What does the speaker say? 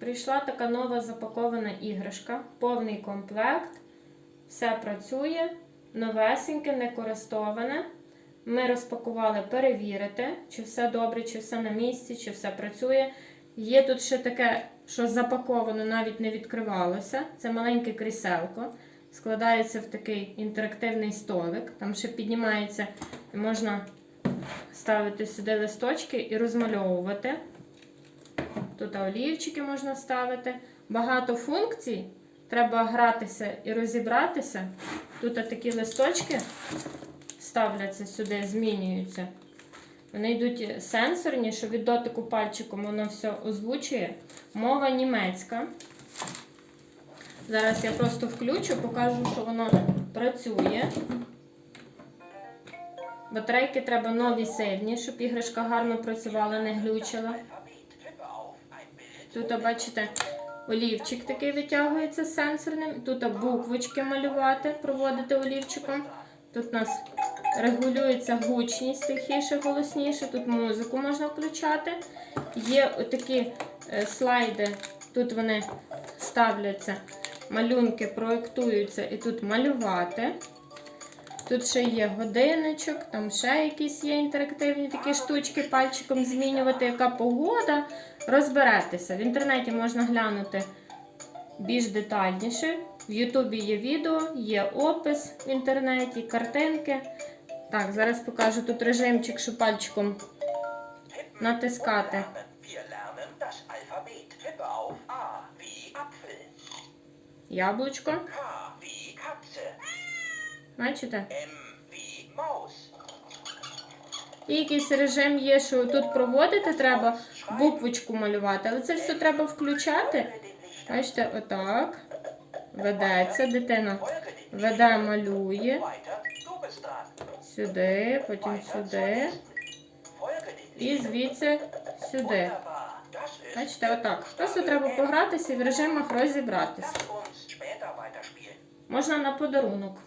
прийшла така нова запакована іграшка, повний комплект. Все працює, новесеньке, не користоване. Ми розпакували перевірити, чи все добре, чи все на місці, чи все працює. Є тут ще таке, що запаковано, навіть не відкривалося. Це маленьке кріселко. Складається в такий інтерактивний столик. Там ще піднімається можна ставити сюди листочки і розмальовувати. Тут олівчики можна ставити. Багато функцій. Треба гратися і розібратися. Тут такі листочки ставляться сюди, змінюються. Вони йдуть сенсорні, що від дотику пальчиком воно все озвучує. Мова німецька. Зараз я просто включу, покажу, що воно працює. Батарейки треба нові сильні, щоб іграшка гарно працювала, не глючила. Тут, бачите, олівчик такий витягується сенсорним. Тут буквочки малювати, проводити олівчиком. Тут у нас регулюється гучність тихіше, голосніше. Тут музику можна включати. Є такі слайди, тут вони ставляться, малюнки проєктуються і тут малювати. Тут ще є годинничок, там ще якісь є інтерактивні такі штучки, пальчиком змінювати, яка погода. Розберетеся. В інтернеті можна глянути більш детальніше. В Ютубі є відео, є опис в інтернеті, картинки. Так, зараз покажу тут режимчик, що пальчиком натискати. Wir Бачите? Maus, І якийсь режим є, що тут проводити треба буквочку малювати, але це все треба включати. Бачите, отак. Ведеться, дитина веде, малює. Сюди, потім сюди. І звідси сюди. Бачите, отак. Просто треба погратися і в режимах розібратися. Можна на подарунок.